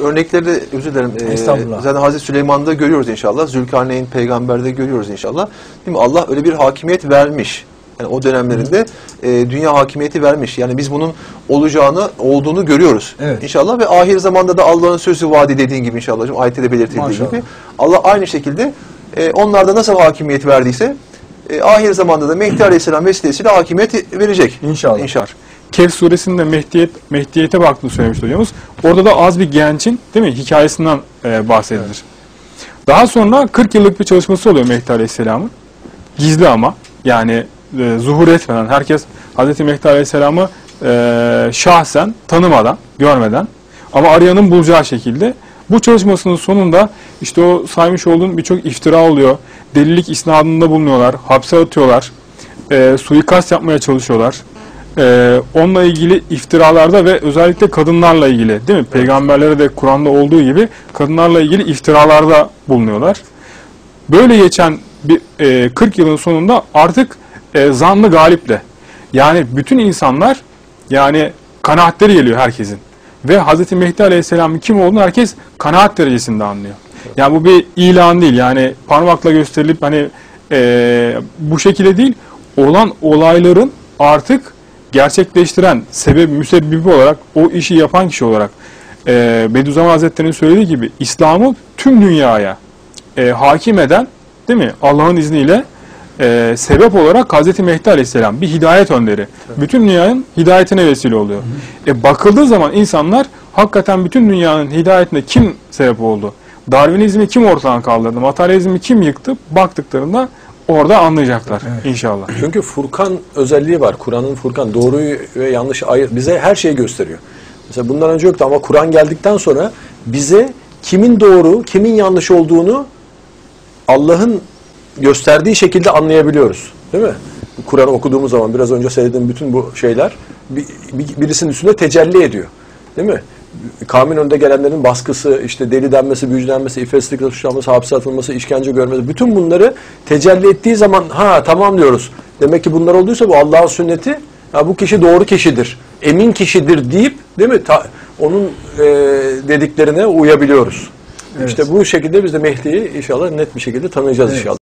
Örnekleri de özür dilerim. e, Estağfurullah. zaten Hazreti Süleyman'da görüyoruz inşallah. Zülkarneyn peygamberde görüyoruz inşallah. Değil mi? Allah öyle bir hakimiyet vermiş. Yani o dönemlerinde e, dünya hakimiyeti vermiş. Yani biz bunun olacağını, olduğunu görüyoruz. Evet. İnşallah ve ahir zamanda da Allah'ın sözü vaadi dediğin gibi inşallah. Ayette de belirtildiği Maşallah. gibi. Allah aynı şekilde e, onlarda nasıl hakimiyet verdiyse e, ahir zamanda da Mehdi Aleyhisselam vesilesiyle hakimiyet verecek. İnşallah. İnşallah. Kehf suresinde Mehdiyet, Mehdiyete baktığını söylemiş hocamız. Orada da az bir gençin değil mi hikayesinden e, bahsedilir. Daha sonra 40 yıllık bir çalışması oluyor Mehdi Aleyhisselam'ın. Gizli ama yani e, zuhur etmeden herkes Hz. Mehdi Aleyhisselam'ı e, şahsen tanımadan, görmeden ama arayanın bulacağı şekilde bu çalışmasının sonunda işte o saymış olduğum birçok iftira oluyor. Delilik isnadında bulunuyorlar, hapse atıyorlar, e, suikast yapmaya çalışıyorlar. E, onunla ilgili iftiralarda ve özellikle kadınlarla ilgili değil mi? Peygamberlere de Kur'an'da olduğu gibi kadınlarla ilgili iftiralarda bulunuyorlar. Böyle geçen bir e, 40 yılın sonunda artık e, zanlı galiple yani bütün insanlar yani kanaatleri geliyor herkesin. Ve Hz. Mehdi Aleyhisselam'ın kim olduğunu herkes kanaat derecesinde anlıyor. Yani bu bir ilan değil yani parmakla gösterilip hani e, bu şekilde değil olan olayların artık gerçekleştiren sebep müsebbibi olarak o işi yapan kişi olarak e, Bediüzzaman Hazretleri'nin söylediği gibi İslam'ı tüm dünyaya e, hakim eden değil mi Allah'ın izniyle e, sebep olarak Hz. Mehdi Aleyhisselam bir hidayet önderi. Bütün dünyanın hidayetine vesile oluyor. E, bakıldığı zaman insanlar hakikaten bütün dünyanın hidayetine kim sebep oldu? Darwinizmi kim ortadan kaldırdı? Materyalizmi kim yıktı? Baktıklarında orada anlayacaklar inşallah. Çünkü Furkan özelliği var. Kur'an'ın Furkan doğruyu ve yanlışı ayır bize her şeyi gösteriyor. Mesela bundan önce yoktu ama Kur'an geldikten sonra bize kimin doğru, kimin yanlış olduğunu Allah'ın gösterdiği şekilde anlayabiliyoruz. Değil mi? Kur'an okuduğumuz zaman biraz önce söylediğim bütün bu şeyler bir- bir- birisinin üstünde tecelli ediyor. Değil mi? Kavmin önde gelenlerin baskısı, işte deli denmesi, büyücü denmesi, ifeslikle suçlanması, hapse atılması, işkence görmesi, bütün bunları tecelli ettiği zaman ha tamam diyoruz. Demek ki bunlar olduysa bu Allah'ın sünneti, ha, bu kişi doğru kişidir, emin kişidir deyip değil mi? Ta- onun e, dediklerine uyabiliyoruz. Evet. İşte bu şekilde biz de Mehdi'yi inşallah net bir şekilde tanıyacağız Evet. inşallah.